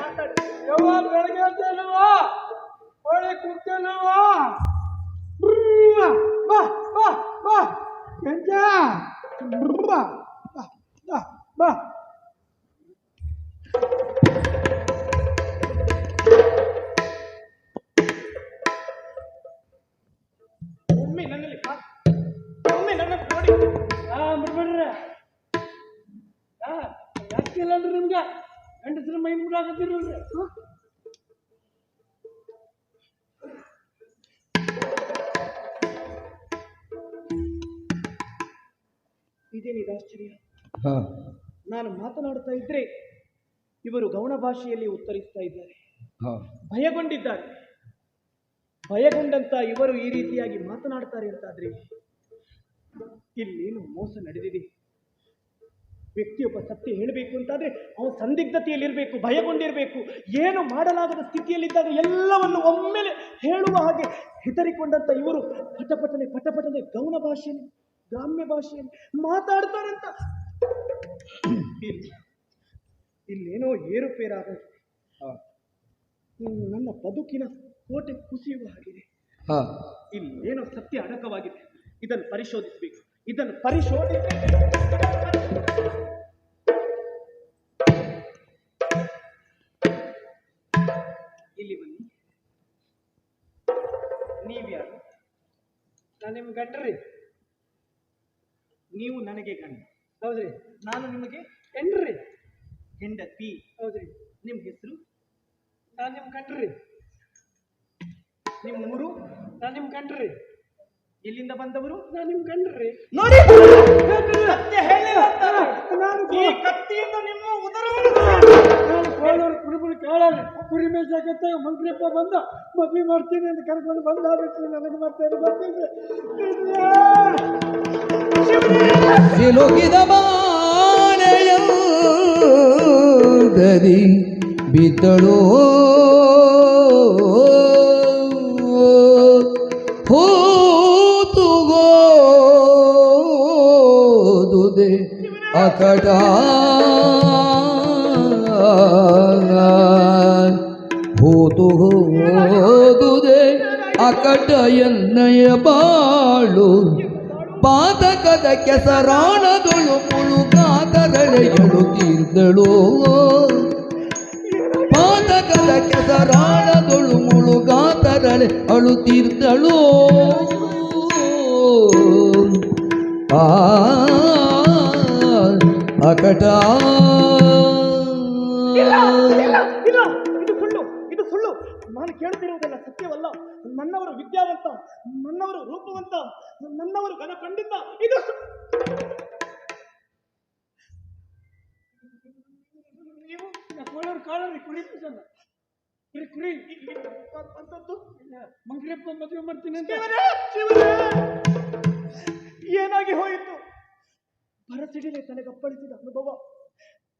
ಮಾತಾಡಿ ಯವ್ವ ಬೆಳಗ್ಗೆ ಅಂತೇನವ್ವ ಕೋಳಿ ಕುಕ್ಕನವ್ವ ಬಾ ಬಾ ಬಾ ಕೆಂಚ ಬಾ ಬಾ ಬಾ ಬಾ ಒಮ್ಮೆ ನನ್ನಲ್ಲಿ ಮಾತ್- ಒಮ್ಮೆ ನನ್ನನ್ನು ನೋಡಿ ಆ ಬಿಡ್ಬೇಡ್ರಿ ಆ ಯಾಕಿಲ್ಲ ಅಲ್ರಿ ನಿಮ್ಗೆ ಗಂಡಸ್ರ ಮೈ ಮುಡಾಕತ್ತೀರಲ್ರಿ ಇದೇನಿದು ಆಶ್ಚರ್ಯ ನಾನು ಮಾತನಾಡ್ತಾ ಇದ್ರೆ ಇವರು ಗೌಣ ಭಾಷೆಯಲ್ಲಿ ಉತ್ತರಿಸ್ತಾ ಇದ್ದಾರೆ. ಭಯಗೊಂಡಿದ್ದಾರೆ. ಭಯಗೊಂಡಂತ ಇವರು ಈ ರೀತಿಯಾಗಿ ಮಾತನಾಡ್ತಾರೆ ಅಂತಾದ್ರೆ ಇಲ್ಲೇನು ಮೋಸ ನಡೆದಿದೆ. ವ್ಯಕ್ತಿಯೊಬ್ಬ ಸತ್ಯ ಹೇಳಬೇಕು ಅಂತಾದರೆ ಅವನು ಸಂದಿಗ್ಧತೆಯಲ್ಲಿರಬೇಕು ಭಯಗೊಂಡಿರಬೇಕು ಏನು ಮಾಡಲಾಗದ ಸ್ಥಿತಿಯಲ್ಲಿದ್ದಾಗ ಎಲ್ಲವನ್ನು ಒಮ್ಮೆಲೆ ಹೇಳುವ ಹಾಗೆ ಹೆದರಿಕೊಂಡಂಥ ಇವರು ಪಟಪಟನೆ ಪಟಪಟನೆ ಗೌಣ ಭಾಷೆಯಲ್ಲಿ ಗ್ರಾಮ್ಯ ಭಾಷೆಯಲ್ಲಿ ಮಾತಾಡ್ತಾರಂತ. ಇಲ್ಲೇನೋ ಹ್ಮ್, ನನ್ನ ಬದುಕಿನ ಕೋಟೆ ಕುಸಿಯುವ ಹಾಗಿದೆ. ಇಲ್ಲೇನೋ ಸತ್ಯ ಅಡಕವಾಗಿದೆ. ಇದನ್ನು ಪರಿಶೋಧಿಸಬೇಕು. ಇದನ್ನು ಪರಿಶೋಧಿಸಿ ನಿಮ್ಗೆ ಗಂಡ್ರಿ. ನೀವು ನನಗೆ ಗಂಡ. ಹೌದ್ರಿ. ನಾನು ನಿಮಗೆ ಹೆಂಡ್ರಿ. ಹೆಂಡತಿ. ಹೌದ್ರಿ. ನಿಮ್ಮ ಹೆಸರು? ನಾನು ನಿಮ್ ಗಂಡ್ರಿ. ನಿಮ್ಮ ಊರು? ನಾನು ನಿಮ್ಮ ಗಂಡ್ರಿ. ಎಲ್ಲಿಂದ ಬಂದವರು? ನಾನು ನಿಮ್ ಗಂಡ್ರಿ. ನೋಡಿ ನಾನು ಕತ್ತಿಯಿಂದ ನಿಮ್ಮ ಉದರವನ್ನು ನಾನು ಕೋಳೂರು ಕುರಿ ಮೇಯ್ಸಕತ್ತ ಮಂತ್ರಿಯಪ್ಪ ಬಂದ, ಮದ್ವೆ ಮಾಡ್ತೀನಿ ಅಂತ ಕರ್ಕೊಂಡು ಬಂದ ಬಿಟ್ಟು ನನಗೆ ಮತ್ತೆ ಬರ್ತೀನಿ ಅಕಟ ಹೂತು ಹೋದುದೆ ಅಕಟ ಎನ್ನಯ ಬಾಳು. ಪಾತಕದ ಕೆಸರಾಣದಳು ಮುಳುಗಾದರಳೆ ತೀರ್ದಳು ಪಾತಕದ ಕೆಸರಾಣದಳು ಅಳು ತಿರ್ದಲೋ ಆ, ಅಕಟ ನಾನು ಸತ್ಯವಲ್ಲ? ನನ್ನವರು ವಿದ್ಯಾವಂತ ನನ್ನವರು ರೂಪವಂತ ನನ್ನವರು ಘನ ಖಂಡಿತ ಇದು ನೀವು ಕೋಳೂರು ಕಾಳರಿ ಕುರಿ ಮೇಯ್ಸಲ್ಲ. ಕುರಿ ಕುರಿ ಇಲ್ಲಿ ಅಂತದ್ದು? ಮಂಗ್ರಿಯಪ್ಪ ಮದುವೆ ಮಾಡ್ತೀನಿ ಅಂತ! ಏನಾಗಿ ಹೋಯಿತು? ಭರಸಿಡಿಲೆ ತನಗಪ್ಪಳಿಸಿದ ಅನುಭವ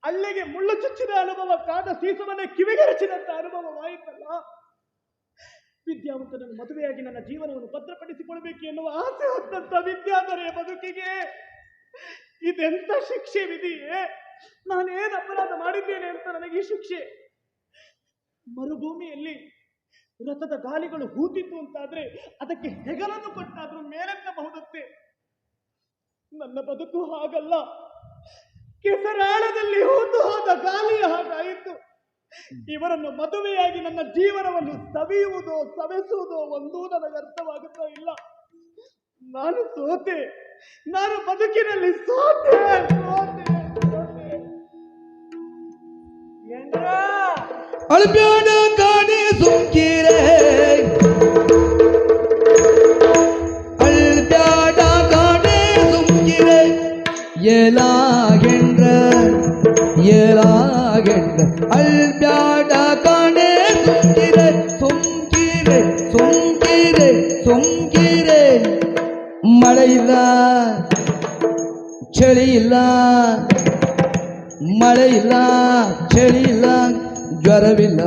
ಅಲ್ಲಿಗೆ ಮುಳ್ಳು ಚುಚ್ಚಿದ ಅನುಭವ ಕಾದ ಸೀಸವನ್ನೇ ಕಿವಿಗೆರಚಿದಂತ ಅನುಭವವಾಯಿತಲ್ಲ ವಿದ್ಯಾವಂತನನ್ನು ಮದುವೆಯಾಗಿ ನನ್ನ ಜೀವನವನ್ನು ಭದ್ರಪಡಿಸಿಕೊಳ್ಬೇಕು ಎನ್ನುವ ಆಸೆ ಹೊತ್ತಂತ ವಿದ್ಯಾಧರೆಯ ಬದುಕಿಗೆ ಇದೆಂತ ಶಿಕ್ಷೆ ವಿಧಿಯೇ? ನಾನೇನು ಅಪರಾಧ ಮಾಡಿದ್ದೇನೆ ಅಂತ ನನಗೆ ಈ ಶಿಕ್ಷೆ. ಮರುಭೂಮಿಯಲ್ಲಿ ರಥದ ಗಾಲಿಗಳು ಹೂತಿತ್ತು ಅಂತಾದ್ರೆ ಅದಕ್ಕೆ ಹೆಗಲನ್ನು ಕೊಟ್ಟಾದ್ರೂ ಮೇಲೆತ್ತಬಹುದತ್ತೆ ನನ್ನ ಬದುಕು ಹಾಗಲ್ಲ. ಕೆಸರಾಳದಲ್ಲಿ ಹೂತು ಹೋದ ಗಾಲಿಯ ಹಾಗಾಯಿತು. ಇವರನ್ನು ಮದುವೆಯಾಗಿ ನನ್ನ ಜೀವನವನ್ನು ಸವಿಯುವುದು, ಸವೆಸುವುದು ಒಂದೂ ನನಗೆ ಅರ್ಥವಾಗುತ್ತಾ ಇಲ್ಲ. ನಾನು ಸೋತೆ, ನಾನು ಬದುಕಿನಲ್ಲಿ ಸೋತೆ ಸೋತೆ ಕಾಣೆ ಸುಂಕಿರೆ ಅಳ್ಬ್ಯಾಡ ಕಾಣೆ ಸುಂಕಿರೆ ಏಲಾಗೆಂಡ್ರ ಇಲ್ಲ ಮಳೆ ಇಲ್ಲ ಚಳಿ ಇಲ್ಲ ಜ್ವರವಿಲ್ಲ.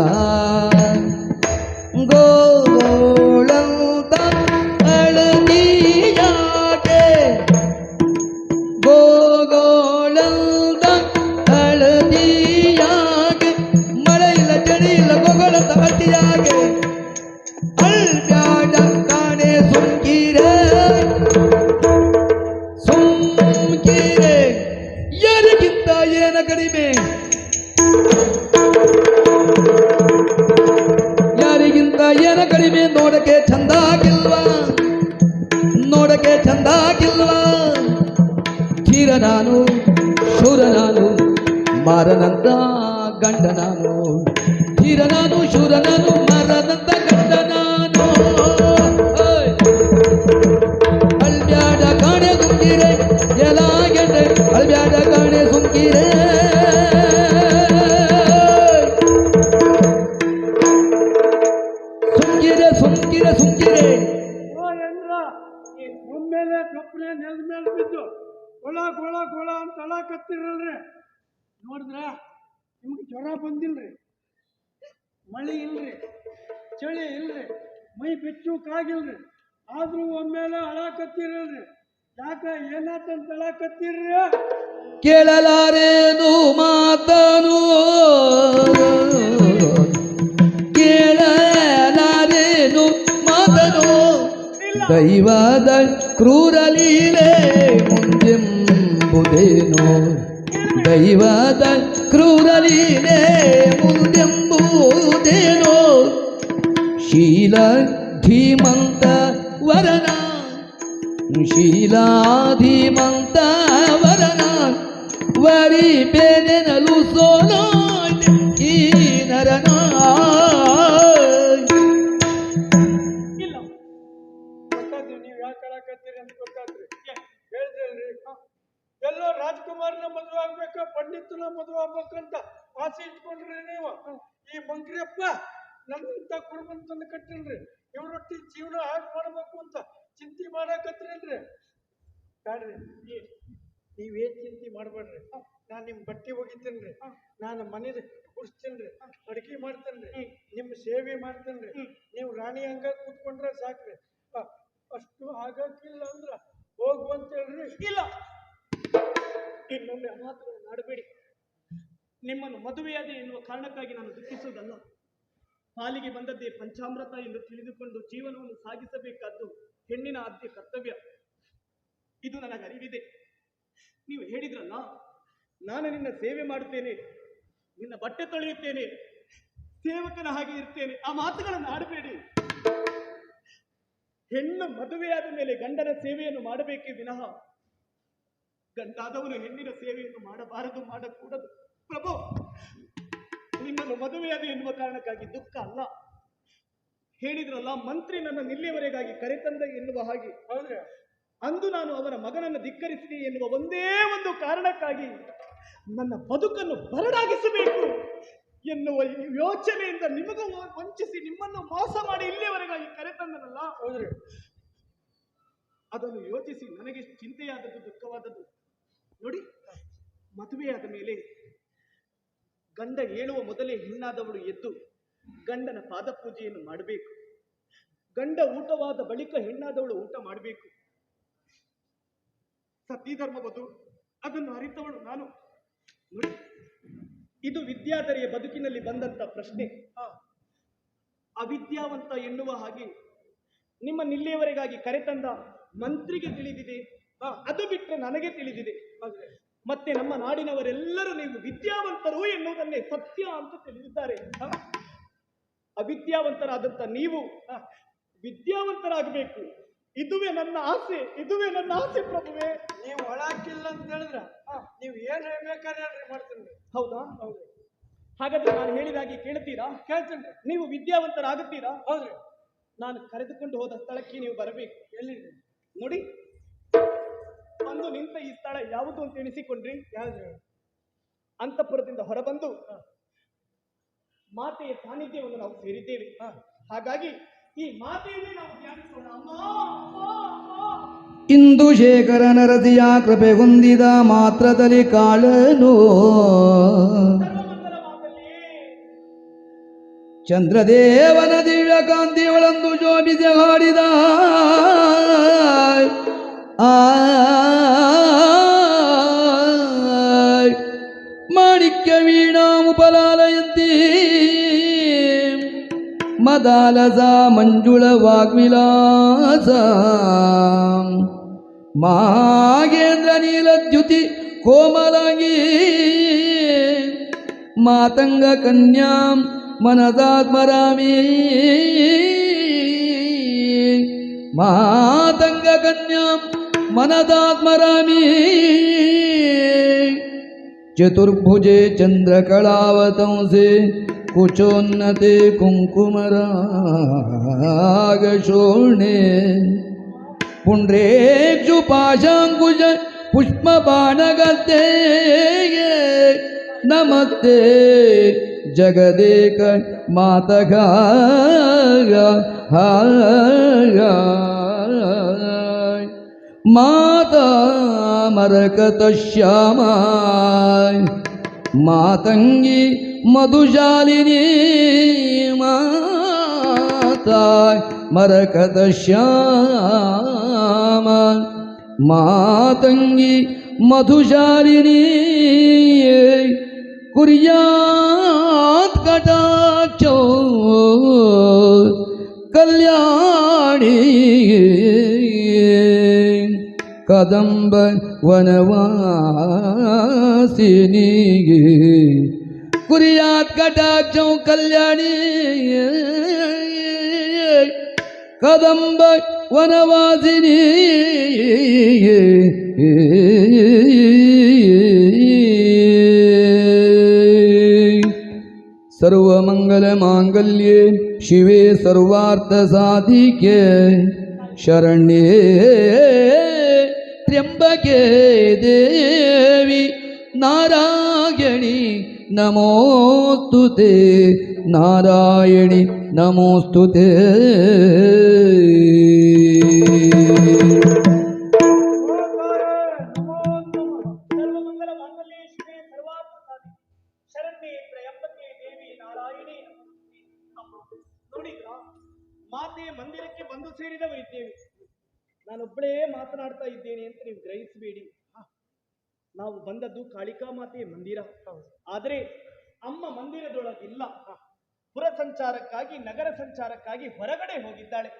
ಅಳ್ಬ್ಯಾಡ ಕಾಣೆ ಸುಂಕಿರೆ ಸುಂಕಿರೆ ಸುಂಕಿರೆ ಈ ಒಮ್ಮೆಲೆ ಕಪ್ಪನೆ ನೆಲದ ಮೇಲೆ ಬಿದ್ದು ಕೊಳ ಕೊಳ ಕೊಳ ಅಂತ ಅಳಾಕತ್ತಿರಲ್ರಿ ನೋಡಿದ್ರ ನಿಮ್ಗೆ ಜ್ವರ ಬಂದಿಲ್ರಿ. ಮಳೆ ಇಲ್ರಿ, ಚಳಿ ಇಲ್ರಿ, ಮೈ ಬೆಚ್ಚುಕಾಗಿಲ್ರಿ ಆದ್ರೂ ಒಮ್ಮೆಲೆ ಅಳಾಕತ್ತಿರಲ್ರಿ ಯಾಕ ಏನಾತಂತ ಅಳಾಕತ್ತೀರ್ರಿ ಕೇಳಲಾರೇನು ಮಾತನು. ಕೇಳಲಾರೇನು ಮಾತನು. ದೈವದ ಕ್ರೂರ ಲೀಲೆ ಮುಂದೆಂಬುದೇನು? ದೈವದ ಕ್ರೂರ ಲೀಲೆ ಮುಂದೆಂಬುದೇನು? ಶೀಲ ಧೀಮಂತ ವರನ ಶೀಲಾಧಿಮಂತ ವರನ ವರಿ ಬೇನೆನಲು ಸೋಲೋ ಈ ನರನ ಇಲ್ಲ. ನೀವು ಯಾಕೆ ಅಳಾಕತ್ತೀರಿ ಅಂತ ಗೊತ್ತಾದ್ರಿ ಹೇಳಿದ್ರಲ್ರಿ ಎಲ್ಲೋ ರಾಜ್ಕುಮಾರ್ನ ಮದುವೆ ಆಗ್ಬೇಕ, ಪಂಡಿತನ ಮದುವೆ ಆಗ್ಬೇಕಂತ ಆಸೆ ಇಟ್ಕೊಂಡ್ರಿ ನೀವು? ಈ ಮಂಕ್ರಿಯಪ್ಪ ನನ್ನಂತ ಕುಡುಬಂತಂದು ಕಟ್ಟಿಲ್ರಿ. ಇವ್ರೊಟ್ಟಿ ಜೀವನ ಹಾಳು ಮಾಡ್ಬೇಕು ಅಂತ ಚಿಂತೆ ಮಾಡಾಕತ್ತೀರಲ್ರಿ? ಬ್ಯಾಡ್ರಿ. ನೀವು ನೀವೇನ್ ಚಿಂತೆ ಮಾಡಬೇಡ್ರಿ. ನಾನು ನಿಮ್ಮ ಬಟ್ಟೆ ಒಗಿತೇನ್ರಿ. ನಾನು ಮನೆ ಗುಡಿಸ್ತೇನ್ರಿ ಅಡಿಗೆ ಮಾಡ್ತೇನ್ರಿ. ನಿಮ್ಮ ಸೇವೆ ಮಾಡ್ತೇನ್ರಿ. ನೀವು ರಾಣಿ ಹಂಗ ಕೂತ್ಕೊಂಡ್ರೆ ಸಾಕ್ರಿ. ಅಷ್ಟು ಆಗಕ್ಕಿಲ್ಲ ಅಂದ್ರ ಹೋಗು ಅಂತ ಹೇಳ್ರಿ. ಇಲ್ಲ. ಇನ್ನೊಮ್ಮೆ ಮಾತು ಮಾಡಬೇಡಿ ನಿಮ್ಮನ್ನು ಮದುವೆಯಾದೆ ಎನ್ನುವ ಕಾರಣಕ್ಕಾಗಿ ನಾನು ದುಃಖಿಸುವುದಲ್ಲ. ಪಾಲಿಗೆ ಬಂದದ್ದೇ ಪಂಚಾಮೃತ ಎಂದು ತಿಳಿದುಕೊಂಡು ಜೀವನವನ್ನು ಸಾಗಿಸಬೇಕಾದ್ದು ಹೆಣ್ಣಿನ ಆದ್ಯ ಕರ್ತವ್ಯ. ಇದು ನನಗೆ ಅರಿವಿದೆ ನೀವು ಹೇಳಿದ್ರಲ್ಲ, ನಾನು ನಿನ್ನ ಸೇವೆ ಮಾಡುತ್ತೇನೆ, ನಿನ್ನ ಬಟ್ಟೆ ತೊಳೆಯುತ್ತೇನೆ, ಸೇವಕನ ಹಾಗೆ ಇರ್ತೇನೆ, ಆ ಮಾತುಗಳನ್ನು ಆಡಬೇಡಿ. ಹೆಣ್ಣು ಮದುವೆಯಾದ ಮೇಲೆ ಗಂಡನ ಸೇವೆಯನ್ನು ಮಾಡಬೇಕೇ ವಿನಃ, ಗಂಡಾದವನು ಹೆಣ್ಣಿನ ಸೇವೆಯನ್ನು ಮಾಡಬಾರದು, ಮಾಡಕೂಡದು. ಪ್ರಭು ನಿಮ್ಮನ್ನು ಮದುವೆಯಾದೆ ಎನ್ನುವ ಕಾರಣಕ್ಕಾಗಿ ದುಃಖ ಅಲ್ಲ. ಹೇಳಿದ್ರಲ್ಲ ಮಂತ್ರಿ ನನ್ನ ನಿಲ್ಲಿಯವರೆಗಾಗಿ ಕರೆತಂದ ಎನ್ನುವ ಹಾಗೆ. ಅಂದು ನಾನು ಅವರ ಮಗನನ್ನು ಧಿಕ್ಕರಿಸಿದೆ ಎನ್ನುವ ಒಂದೇ ಒಂದು ಕಾರಣಕ್ಕಾಗಿ ನನ್ನ ಬದುಕನ್ನು ಬರಡಾಗಿಸಬೇಕು ಎನ್ನುವ ಯೋಚನೆಯಿಂದ ನಿಮಗೂ ವಂಚಿಸಿ ನಿಮ್ಮನ್ನು ಮೋಸ ಮಾಡಿ ಇಲ್ಲಿಯವರೆಗಾಗಿ ಕರೆತಂದನಲ್ಲ. ಹೌದ್ರಿ. ಅದನ್ನು ಯೋಚಿಸಿ ನನಗೆ ಚಿಂತೆಯಾದದ್ದು ದುಃಖವಾದದ್ದು. ನೋಡಿ ಮದುವೆಯಾದ ಮೇಲೆ ಗಂಡ ಹೇಳುವ ಮೊದಲೇ ಹೆಣ್ಣಾದವಳು ಎದ್ದು ಗಂಡನ ಪಾದಪೂಜೆಯನ್ನು ಮಾಡಬೇಕು. ಗಂಡ ಊಟವಾದ ಬಳಿಕ ಹೆಣ್ಣಾದವಳು ಊಟ ಮಾಡಬೇಕು. ಸತೀಧರ್ಮವದು ಅದನ್ನು ಅರಿತವಳು ನಾನು. ಇದು ವಿದ್ಯಾಧರಿಯ ಬದುಕಿನಲ್ಲಿ ಬಂದಂತ ಪ್ರಶ್ನೆ. ಆ, ಅವಿದ್ಯಾವಂತ ಎನ್ನುವ ಹಾಗೆ ನಿಮ್ಮ ನಿಲ್ಲೆಯವರೆಗಾಗಿ ಕರೆತಂದ ಮಂತ್ರಿಗೆ ತಿಳಿದಿದೆ. ಆ, ಅದು ಬಿಟ್ಟರೆ ನನಗೆ ತಿಳಿದಿದೆ. ಮತ್ತೆ ನಮ್ಮ ನಾಡಿನವರೆಲ್ಲರೂ ನೀವು ವಿದ್ಯಾವಂತರು ಎನ್ನುವುದನ್ನೇ ಸತ್ಯ ಅಂತ ತಿಳಿದಿದ್ದಾರೆ. ಆ, ಅವಿದ್ಯಾವಂತರಾದಂತ ನೀವು ವಿದ್ಯಾವಂತರಾಗಬೇಕು. ಇದುವೇ ನನ್ನ ಆಸೆ ಇದುವೇ ನನ್ನ ಆಸೆ ಪ್ರಭುವೆ. ನೀವು ಒಳಾಕಿಲ್ಲ ಅಂತ ಹೇಳಿದ್ರ? ನೀವು ಏನ್ ಹೇಳ್ಬೇಕಾದ್ರೆ ಮಾಡ್ತೀನಿ. ಹೌದಾ? ಹೌದು. ಹಾಗಾದ್ರೆ ನಾನು ಹೇಳಿದಾಗೆ ಕೇಳ್ತೀರಾ? ಕೇಳ್ತೀನಿ ನೀವು ವಿದ್ಯಾವಂತರಾಗುತ್ತೀರಾ? ಹೌದ್ರಿ ನಾನು ಕರೆದುಕೊಂಡು ಹೋದ ಸ್ಥಳಕ್ಕೆ ನೀವು ಬರಬೇಕು. ಎಲ್ಲಿ ನೋಡಿ ಅಂದು ನಿಂತ ಈ ಸ್ಥಳ ಯಾವುದು ಅಂತ ಎಣಿಸಿಕೊಂಡ್ರಿ? ಅಂತಃಪುರದಿಂದ ಹೊರಬಂದು ಮಾತೆಯ ಸಾನ್ನಿಧ್ಯವನ್ನು ನಾವು ಸೇರಿದ್ದೇವೆ. ಹಾಗಾಗಿ ಈ ಮಾತೆಯನ್ನೇ ನಾವು ಧ್ಯಾನಿಸೋಣ. ಅಮ್ಮ ಅಮ್ಮ ಅಮ್ಮ. ಇಂದು ಶೇಖರ ನರದಿಯ ಕೃಪೆ ಹೊಂದಿದ ಮಾತ್ರದಲ್ಲಿ ಕಾಳನು. ಚಂದ್ರದೇವನ ದಿವ್ಯ ಕಾಂತಿಗಳಂದು ಶೋಭಿಸಿ ಹಾಡಿದ. ಮಾಣಿಕ್ಯ ವೀಣಾ ಮುಪಲಾಲಯಂತಿ ಮದಾಲಸ ಮಂಜುಳ ವಾಗ್ವಿಲಾಸ ಮಾಗೇಂದ್ರ ನೀಲದ್ಯುತಿ ಕೋಮಲಾಂಗಿ ಮಾತಂಗ ಕನ್ಯಾಂ ಮನದಾತ್ಮರಾಮಿ ಮಾತಂಗ मनदात्मरामी चतुर्भुजे चन्द्रकलावतंसे कुचोन्नते कुङ्कुमरागशोणे पुण्ड्रेक्षु पाशाङ्कुश पुष्पबाणगते नमस्ते जगदेक मातगा माता मरकतश्यामाय. मातङ्गी मधुशालिनी माता मरकतश्यामाय. मातङ्गी मधुशालिनी कुर्यात् कटाक्षो. कल्याणी ಕದಂಬ ವನವಾಸಿನಿಗೆ ಕುರಿಯಾತ್ ಕಟಾಕ್ಷಂ ಕಲ್ಯಾಣಿ ಕದಂಬ ವನವಾಸಿನಿ सर्वमङ्गलमाङ्गल्ये शिवे सर्वार्थसाधिके शरण्ये ಬಗೆ ದೇವಿ ನಾರಾಯಣಿ ನಮೋಸ್ತುತೆ ನಾರಾಯಣಿ ನಮೋಸ್ತುತೆ. ನಾನೊಬ್ಬಳೇ ಮಾತನಾಡ್ತಾ ಇದ್ದೇನೆ ಅಂತ ನೀವು ಗ್ರಹಿಸಬೇಡಿ. ನಾವು ಬಂದದ್ದು ಕಾಳಿಕಾ ಮಾತೆಯ ಮಂದಿರ. ಆದರೆ ಅಮ್ಮ ಮಂದಿರದೊಳಗಿಲ್ಲ. ಪುರ ಸಂಚಾರಕ್ಕಾಗಿ ನಗರ ಸಂಚಾರಕ್ಕಾಗಿ ಹೊರಗಡೆ ಹೋಗಿದ್ದಾಳೆ.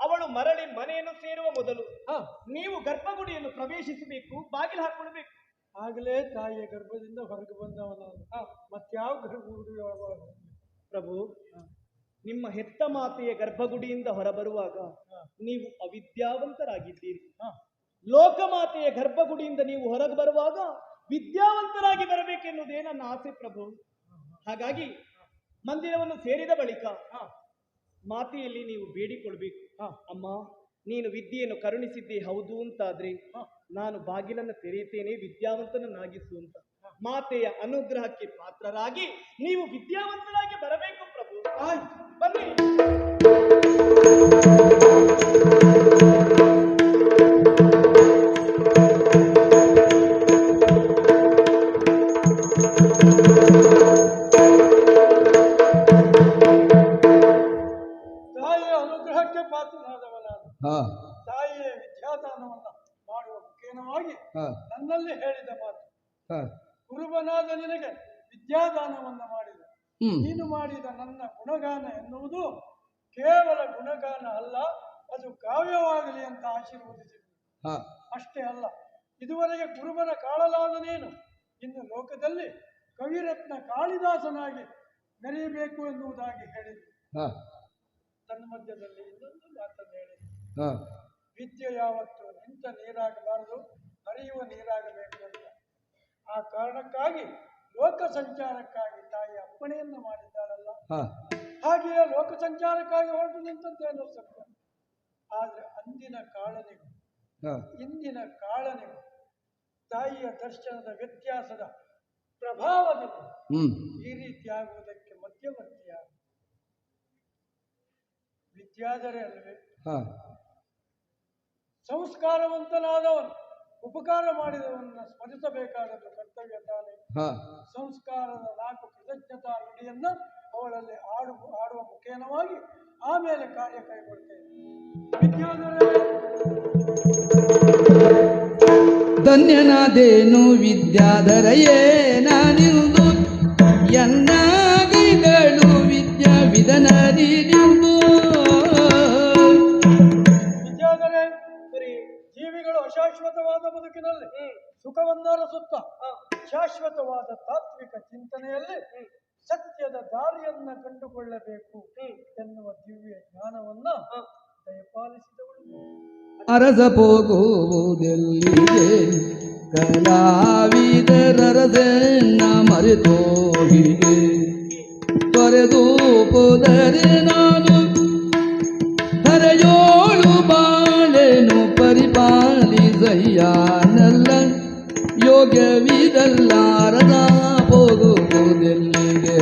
ಅವಳು ಮರಳಿ ಮನೆಯನ್ನು ಸೇರುವ ಮೊದಲು ನೀವು ಗರ್ಭಗುಡಿಯನ್ನು ಪ್ರವೇಶಿಸಬೇಕು ಬಾಗಿಲು ಹಾಕೊಳ್ಬೇಕು. ಆಗಲೇ ತಾಯಿಯ ಗರ್ಭದಿಂದ ಹೊರಗೆ ಬಂದವನ. ಮತ್ತಾವ ಗರ್ಭಗುಡಿ ಪ್ರಭು ನಿಮ್ಮ ಹೆತ್ತ ಮಾತೆಯ ಗರ್ಭಗುಡಿಯಿಂದ ಹೊರಬರುವಾಗ ನೀವು ಅವಿದ್ಯಾವಂತರಾಗಿದ್ದೀರಿ. ಲೋಕಮಾತೆಯ ಗರ್ಭಗುಡಿಯಿಂದ ನೀವು ಹೊರಗೆ ಬರುವಾಗ ವಿದ್ಯಾವಂತರಾಗಿ ಬರಬೇಕೆನ್ನುವುದೇ ನನ್ನ ಆಸೆ ಪ್ರಭು. ಹಾಗಾಗಿ ಮಂದಿರವನ್ನು ಸೇರಿದ ಬಳಿಕ ಮಾತೆಯಲ್ಲಿ ನೀವು ಬೇಡಿಕೊಳ್ಬೇಕು. ಅಮ್ಮ ನೀನು ವಿದ್ಯೆಯನ್ನು ಕರುಣಿಸಿದ್ದೇ ಹೌದು ಅಂತಾದ್ರೆ ನಾನು ಬಾಗಿಲನ್ನು ತೆರೆಯುತ್ತೇನೆ ವಿದ್ಯಾವಂತನನ್ನಾಗಿಸು ಅಂತ. ಮಾತೆಯ ಅನುಗ್ರಹಕ್ಕೆ ಪಾತ್ರರಾಗಿ ನೀವು ವಿದ್ಯಾವಂತರಾಗಿ ಬರಬೇಕು ಪ್ರಭು. ಆಯ್ತು. ತಾಯಿಯ ಅನುಗ್ರಹಕ್ಕೆ ಪಾತ್ರನಾದವ ನಾನು ಹಾ. ತಾಯಿಯ ವಿದ್ಯಾದಾನವನ್ನ ಮಾಡುವ ಮುಖೇನವಾಗಿ ನನ್ನಲ್ಲಿ ಹೇಳಿದ ಮಾತು. ಗುರುಬನಾದ ಕುರುಬನಾದ ನಿನಗೆ ವಿದ್ಯಾದಾನವನ್ನು ಮಾಡಿದ. ನೀನು ಮಾಡಿದ ನನ್ನ ಗುಣಗಾನ ಎನ್ನುವುದು ಕೇವಲ ಗುಣಗಾನ ಅಲ್ಲ ಅದು ಕಾವ್ಯವಾಗಲಿ ಅಂತ ಆಶೀರ್ವದಿಸಿದೆ ಹಾ. ಅಷ್ಟೇ ಅಲ್ಲ ಇದುವರೆಗೆ ಕುರುಬನ ಕಾಳಲಾದನೇನು ಇನ್ನು ಲೋಕದಲ್ಲಿ ಕವಿರತ್ನ ಕಾಳಿದಾಸನಾಗಿ ಮೆರೆಯಬೇಕು ಎನ್ನುವುದಾಗಿ ಹೇಳಿದೆ. ತನ್ನ ಮಧ್ಯದಲ್ಲಿ ಇನ್ನೊಂದು ಮಾತನ್ನು ಹೇಳಿದರು ವಿದ್ಯೆ ಯಾವತ್ತು ನಿಂತ ನೀರಾಗಬಾರದು ಹರಿಯುವ ನೀರಾಗಬೇಕು ಅಂತ. ಆ ಕಾರಣಕ್ಕಾಗಿ ಲೋಕ ಸಂಚಾರಕ್ಕಾಗಿ ತಾಯಿ ಅಪ್ಪಣೆಯನ್ನು ಮಾಡಿದ್ದಾಳಲ್ಲ? ಹಾಗೆಯೇ ಲೋಕ ಸಂಚಾರಕ್ಕಾಗಿ ಹೊರಟು ನಿಂತದ್ದೇನೋ ಸತ್ಯ ಆದರೆ ಅಂದಿನ ಕಾಳನಿಗೂ ಇಂದಿನ ಕಾಳನಿಗೂ ತಾಯಿಯ ದರ್ಶನದ ವ್ಯತ್ಯಾಸದ ಪ್ರಭಾವದಿಂದ ಈ ರೀತಿ ಆಗುವುದಕ್ಕೆ ಮಧ್ಯವರ್ತಿಯಾಗ ವಿದ್ಯಾದರೆ ಅಲ್ವೇ? ಸಂಸ್ಕಾರವಂತನಾದವನು. ಉಪಕಾರ ಮಾಡಿದವನ್ನ ಸ್ಮರಿಸಬೇಕಾದದ್ದು ಕರ್ತವ್ಯ ತಾನೆ. ಸಂಸ್ಕಾರದ ನಾಲ್ಕು ಕೃತಜ್ಞತಾ ನುಡಿಯನ್ನ ಅವಳಲ್ಲಿ ಆಡು ಆಡುವ ಮುಖೇನವಾಗಿ ಆಮೇಲೆ ಕಾರ್ಯ ಕೈಗೊಳ್ತೇನೆ. ಧನ್ಯನಾದೇನು ವಿದ್ಯಾಧರಯೇ ನಾನಿರುವುದು ಸುಖವನ್ನರಸುತ್ತ ಶಾಶ್ವತವಾದ ತಾತ್ವಿಕ ಚಿಂತನೆಯಲ್ಲಿ ಸತ್ಯದ ದಾರಿಯನ್ನ ಕಂಡುಕೊಳ್ಳಬೇಕು ಎನ್ನುವ ದಿವ್ಯ ಜ್ಞಾನವನ್ನ ದಯಪಾಲಿಸಿದವಳು. ಅರಸ ಹೋಗುವುದೆಲ್ಲಿಗೆ ಕಲಾವಿದರರದನ್ನ ಮರೆತೋಗಿದೆ. ತೊರೆದು ಪೋದರೆ ನಾನು ಹರೆಯೋಳು ಬಾಳೆನು ಪರಿಪಾಲಿಸಯ್ಯಾನಲ್ಲ ಯೋಗ್ಯವಿದಲ್ಲಾರದ ಹೋಗುವುದೆಲ್ಲಿಗೆ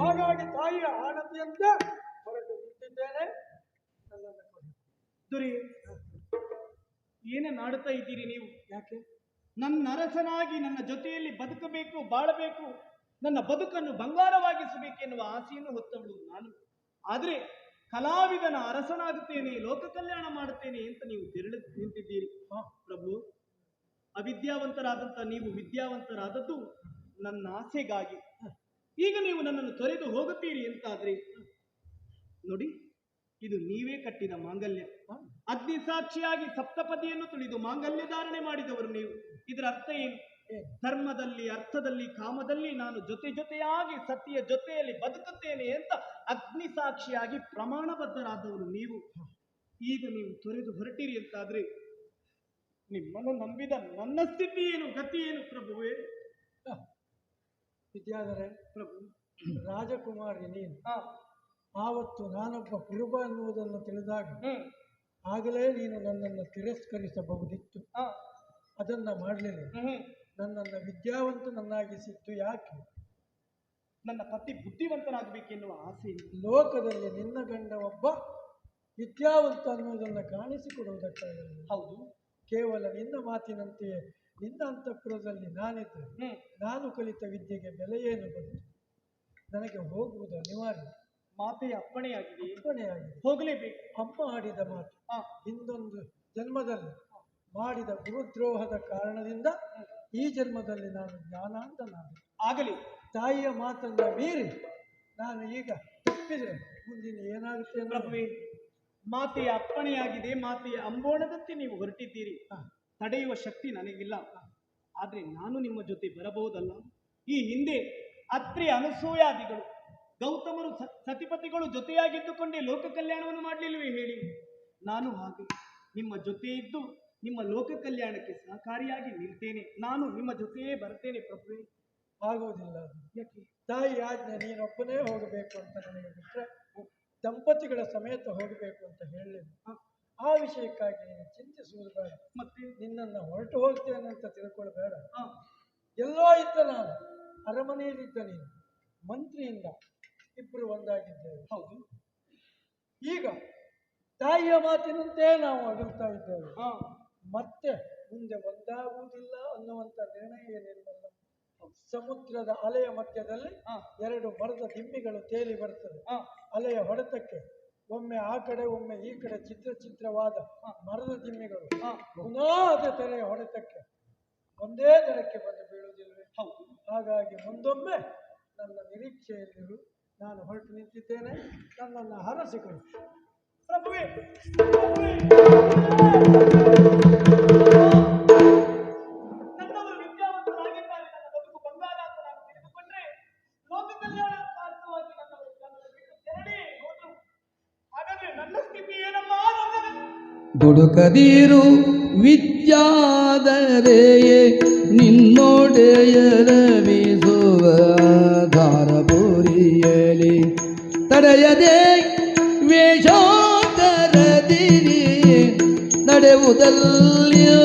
ಹಾಗಾಗಿ ತಾಯಿಯ ಹೊರಟು ನಿಂತಿದ್ದೇನೆ. ದುರಿ, ಏನೇ ಮಾಡುತ್ತಾ ಇದ್ದೀರಿ ನೀವು? ಯಾಕೆ? ನನ್ನ ಅರಸನಾಗಿ ನನ್ನ ಜೊತೆಯಲ್ಲಿ ಬದುಕಬೇಕು, ಬಾಳಬೇಕು. ನನ್ನ ಬದುಕನ್ನು ಬಂಗಾರವಾಗಿಸಬೇಕೆನ್ನುವ ಆಸೆಯನ್ನು ಹೊತ್ತವಳು ನಾನು. ಆದರೆ ಕಲಾವಿದನ ಅರಸನಾಗುತ್ತೇನೆ, ಲೋಕ ಕಲ್ಯಾಣ ಮಾಡುತ್ತೇನೆ ಅಂತ ನೀವು ತೆರಳು ನಿಂತಿದ್ದೀರಿ. ಪ್ರಭು ಅವಿದ್ಯಾವಂತರಾದಂಥ ನೀವು ವಿದ್ಯಾವಂತರಾದದ್ದು ನನ್ನ ಆಸೆಗಾಗಿ. ಈಗ ನೀವು ನನ್ನನ್ನು ತೊರೆದು ಹೋಗುತ್ತೀರಿ ಅಂತಾದ್ರೆ ನೋಡಿ, ಇದು ನೀವೇ ಕಟ್ಟಿದ ಮಾಂಗಲ್ಯ. ಅಗ್ನಿ ಸಾಕ್ಷಿಯಾಗಿ ಸಪ್ತಪದಿಯನ್ನು ತುಳಿದು ಮಾಂಗಲ್ಯ ಧಾರಣೆ ಮಾಡಿದವರು ನೀವು. ಇದರ ಅರ್ಥ ಏನು? ಧರ್ಮದಲ್ಲಿ ಅರ್ಥದಲ್ಲಿ ಕಾಮದಲ್ಲಿ ನಾನು ಜೊತೆ ಜೊತೆಯಾಗಿ ಸತಿಯ ಜೊತೆಯಲ್ಲಿ ಬದುಕುತ್ತೇನೆ ಅಂತ ಅಗ್ನಿ ಸಾಕ್ಷಿಯಾಗಿ ಪ್ರಮಾಣಬದ್ಧರಾದವರು ನೀವು. ಈಗ ನೀವು ತೊರೆದು ಹೊರಟಿರಿ ಅಂತಾದ್ರೆ ನಿಮ್ಮನ್ನು ನಂಬಿದ ನನ್ನ ಸ್ಥಿತಿ ಏನು ಗತಿ ಏನು ಪ್ರಭುವೇ? ವಿದ್ಯಾಧರ ಪ್ರಭು ರಾಜಕುಮಾರಿ ನೀನು. ಆವತ್ತು ನಾನೊಬ್ಬ ಕುರುಬ ಅನ್ನುವುದನ್ನು ತಿಳಿದಾಗ ಆಗಲೇ ನೀನು ನನ್ನನ್ನು ತಿರಸ್ಕರಿಸಬಹುದಿತ್ತು. ಅದನ್ನ ಮಾಡಲಿಲ್ಲ. ನನ್ನನ್ನು ವಿದ್ಯಾವಂತನನ್ನಾಗಿಸಿತ್ತು ಯಾಕೆ? ನನ್ನ ಪತಿ ಬುದ್ಧಿವಂತನಾಗಬೇಕೆನ್ನುವ ಆಸೆ. ಲೋಕದಲ್ಲಿ ನಿನ್ನ ಗಂಡ ಒಬ್ಬ ವಿದ್ಯಾವಂತ ಅನ್ನುವುದನ್ನು ಕಾಣಿಸಿಕೊಡುವುದಕ್ಕಾಗಲ್ಲ ಹೌದು. ಕೇವಲ ನಿನ್ನ ಮಾತಿನಂತೆಯೇ ನಿನ್ನ ಅಂತಃಪುರದಲ್ಲಿ ನಾನಿದ್ದೆ. ನಾನು ಕಲಿತ ವಿದ್ಯೆಗೆ ಬೆಲೆ ಏನು ಬಂತು? ನನಗೆ ಹೋಗುವುದು ಅನಿವಾರ್ಯ. ಮಾತೆಯ ಅಪ್ಪಣೆಯಾಗಿದೆ. ಅಪ್ಪಣೆಯಾಗಿದೆ. ಹೋಗಲೇಬೇಕು. ಅಮ್ಮ ಆಡಿದ ಮಾತು. ಹಿಂದೊಂದು ಜನ್ಮದಲ್ಲಿ ಮಾಡಿದ ಗುರುದ್ರೋಹದ ಕಾರಣದಿಂದ ಈ ಜನ್ಮದಲ್ಲಿ ನಾನು ಜ್ಞಾನಾಂತನಾದೆ ಆಗಲಿ. ತಾಯಿಯ ಮಾತನ್ನು ಮೀರಿ ನಾನು ಈಗ ತಪ್ಪಿದ್ರೆ ಮುಂದಿನ ಏನಾಗುತ್ತೆ ಪ್ರಭುವೆ ಮಾತೆಯ ಅಪ್ಪಣೆಯಾಗಿದೆ. ಮಾತೆಯ ಅಂಬೋಣದಂತೆ ನೀವು ಹೊರಟಿದ್ದೀರಿ. ತಡೆಯುವ ಶಕ್ತಿ ನನಗಿಲ್ಲ. ಆದರೆ ನಾನು ನಿಮ್ಮ ಜೊತೆ ಬರಬಹುದಲ್ಲ? ಈ ಹಿಂದೆ ಅತ್ರಿ ಅನಸೂಯಾದಿಗಳು ಗೌತಮರು ಸತಿಪತಿಗಳು ಜೊತೆಯಾಗಿದ್ದುಕೊಂಡೇ ಲೋಕ ಕಲ್ಯಾಣವನ್ನು ಮಾಡಲಿಲ್ಲವೇ ಹೇಳಿ? ನಾನು ಹಾಗೆ ನಿಮ್ಮ ಜೊತೆ ಇದ್ದು ನಿಮ್ಮ ಲೋಕ ಕಲ್ಯಾಣಕ್ಕೆ ಸಹಕಾರಿಯಾಗಿ ನಿಲ್ತೇನೆ. ನಾನು ನಿಮ್ಮ ಜೊತೆಯೇ ಬರ್ತೇನೆ ಪ್ರಭು ಆಗೋದಿಲ್ಲ ಯಾಕೆ? ತಾಯಿ ಆಜ್ಞೆ ನೀನೊಬ್ಬನೇ ಹೋಗಬೇಕು ಅಂತ ನನಗೆ ಬಿಟ್ಟರೆ ದಂಪತಿಗಳ ಸಮೇತ ಹೋಗಬೇಕು ಅಂತ ಹೇಳಲಿಲ್ಲ. ಆ ವಿಷಯಕ್ಕಾಗಿ ನೀನು ಚಿಂತಿಸುವುದು ಬೇಡ. ಮತ್ತೆ? ನಿನ್ನನ್ನು ಹೊರಟು ಹೋಗ್ತೇನೆ ಅಂತ ತಿಳ್ಕೊಳ್ಬೇಡ ಹಾ. ಎಲ್ಲೋ ಇದ್ದ ನಾನು ಅರಮನೆಯಲ್ಲಿದ್ದ ನೀನು ಮಂತ್ರಿಯಿಂದ ಇಬ್ಬರು ಒಂದಾಗಿದ್ದೇವೆ. ಹೌದು. ಈಗ ತಾಯಿಯ ಮಾತಿನಂತೆ ನಾವು ಅಗಲ್ತಾ ಇದ್ದೇವೆ. ಹಾ. ಮತ್ತೆ ಮುಂದೆ ಒಂದಾಗುವುದಿಲ್ಲ ಅನ್ನುವಂಥ ನಿರ್ಣಯ ಏನಿಲ್ವಲ್ಲ? ಸಮುದ್ರದ ಅಲೆಯ ಮಧ್ಯದಲ್ಲಿ. ಎರಡು ಮರದ ದಿಮ್ಮಿಗಳು ತೇಲಿ ಬರ್ತದೆ. ಅಲೆಯ ಹೊಡೆತಕ್ಕೆ ಒಮ್ಮೆ ಆ ಕಡೆ ಒಮ್ಮೆ ಈ ಕಡೆ ಚಿತ್ರ ಚಿತ್ರವಾದ ಮರದ ದಿಮ್ಮಿಗಳು. ಪುನಃ ಅದೇ ತೆರೆಯ ಹೊಡೆತಕ್ಕೆ ಒಂದೇ ದಡಕ್ಕೆ ಬಂದು ಬೀಳುವುದಿಲ್ಲವೇ? ಹಾಗಾಗಿ ಮುಂದೊಮ್ಮೆ ನನ್ನ ನಿರೀಕ್ಷೆಯಲ್ಲಿರು. ನಾನು ಹೊರಟು ನಿಂತಿದ್ದೇನೆ. ನನ್ನನ್ನು ಹರಸಿಕೊಂಡು ಪ್ರಭುವೇ. ದುಡುಕದಿರು ವಿದ್ಯಾದರೆಯೇ ನಿನ್ನೊಡೆಯರ ರವಿಸುವ ಧಾರಪುರಿಯಲಿ ತಡೆಯದೆ ವೇಷೋಕರದಿರಿ ನಡೆಯುವುದಲ್ಲಿಯೋ